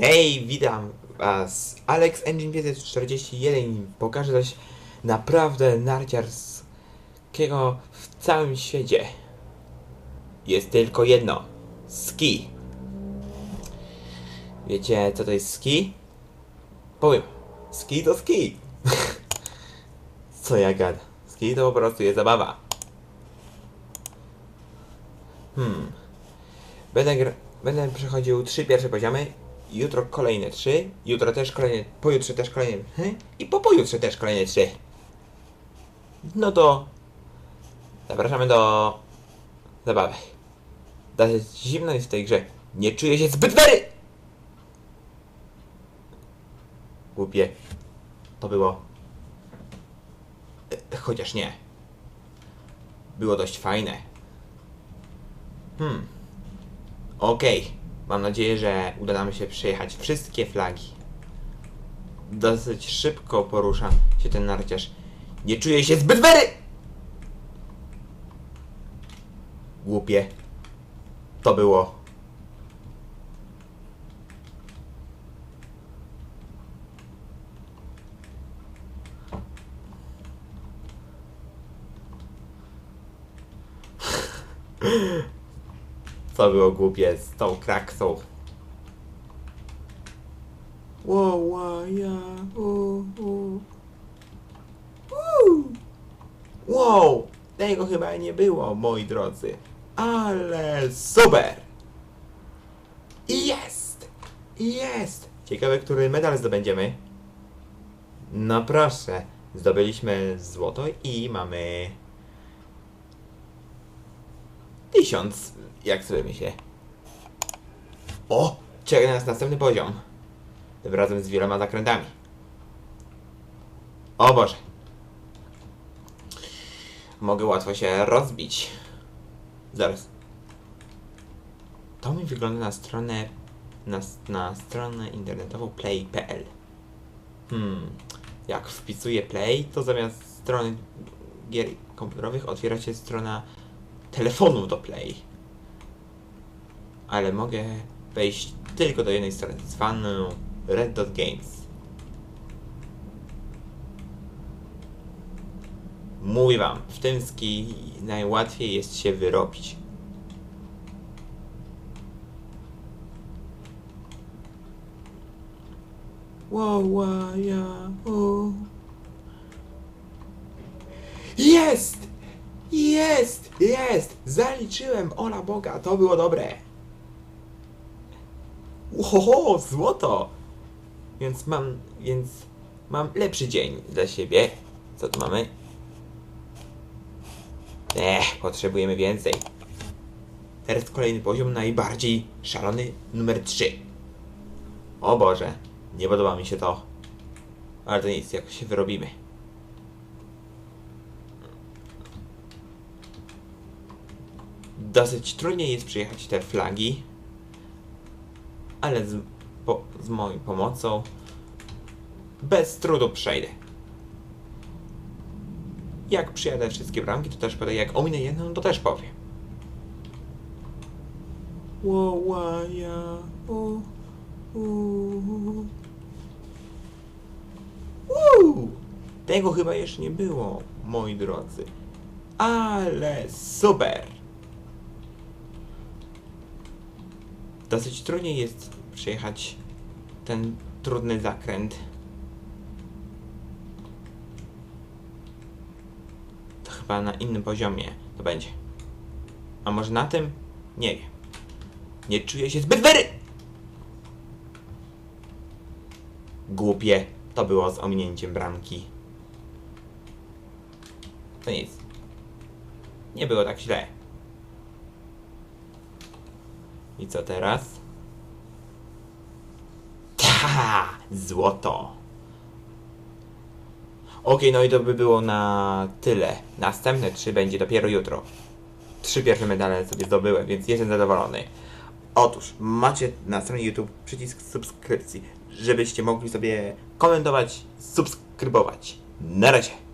Hej, witam was. Alex Engine 541 pokaże coś naprawdę narciarskiego w całym świecie. Jest tylko jedno. Ski. Wiecie co to jest ski? Powiem. Ski to ski. co ja gada? Ski to po prostu jest zabawa. Hmm. Będę, będę przechodził trzy pierwsze poziomy, jutro kolejne trzy, jutro też kolejne, pojutrze też kolejne hmm? i po pojutrze też kolejne trzy. No to zapraszamy do zabawy. Dosyć zimno jest w tej grze. Nie czuję się zbyt wery! Głupie. To było. E, Chociaż nie. Było dość fajne. Hmm. Okej. Mam nadzieję, że uda nam się przejechać wszystkie flagi. Dosyć szybko porusza się ten narciarz. Nie czuję się zbyt wery! Głupie. To było. Co było głupie z tą kraksą? Wow, ja, u, u. Wow, tego chyba nie było, moi drodzy. Ale super! I Jest! I Jest! Ciekawe, który medal zdobędziemy. No proszę, zdobyliśmy złoto i mamy tysiąc, jak sobie myślę. O! Czeka nas następny poziom. Tym razem z wieloma zakrętami. O Boże. Mogę łatwo się rozbić. Zaraz. To mi wygląda na stronę na, na stronę internetową play.pl. Hmm. Jak wpisuję play, to zamiast strony gier komputerowych otwiera się strona telefonu do play. Ale mogę wejść tylko do jednej strony, zwaną Red Dot Games. Mówię wam, w tym ski najłatwiej jest się wyrobić. Wow, wow, ja, o. Jest! Jest! Jest! Zaliczyłem! Ola Boga, to było dobre! Oho, złoto! Więc mam, więc mam lepszy dzień dla siebie. Co tu mamy? Ech, potrzebujemy więcej. Teraz kolejny poziom, najbardziej szalony, numer 3. O Boże, nie podoba mi się to. Ale to nic, jakoś się wyrobimy. Dosyć trudniej jest przejechać te flagi, ale z, po, z moją pomocą bez trudu przejdę. Jak przyjadę wszystkie bramki, to też powiem. Jak ominę jedną, to też powiem. Ło, ła, ja, u, u. Uuu, Tego chyba jeszcze nie było, moi drodzy. Ale super! Dosyć trudniej jest przejechać ten trudny zakręt. To chyba na innym poziomie to będzie. A może na tym? Nie wiem. Nie czuję się zbyt wery! Głupie. To było z ominięciem bramki. To nic. Nie było tak źle. I co teraz? Ta! Złoto! Okej, no i to by było na tyle. Następne trzy będzie dopiero jutro. Trzy pierwsze medale sobie zdobyłem, więc jestem zadowolony. Otóż macie na stronie YouTube przycisk subskrypcji, żebyście mogli sobie komentować, subskrybować. Na razie!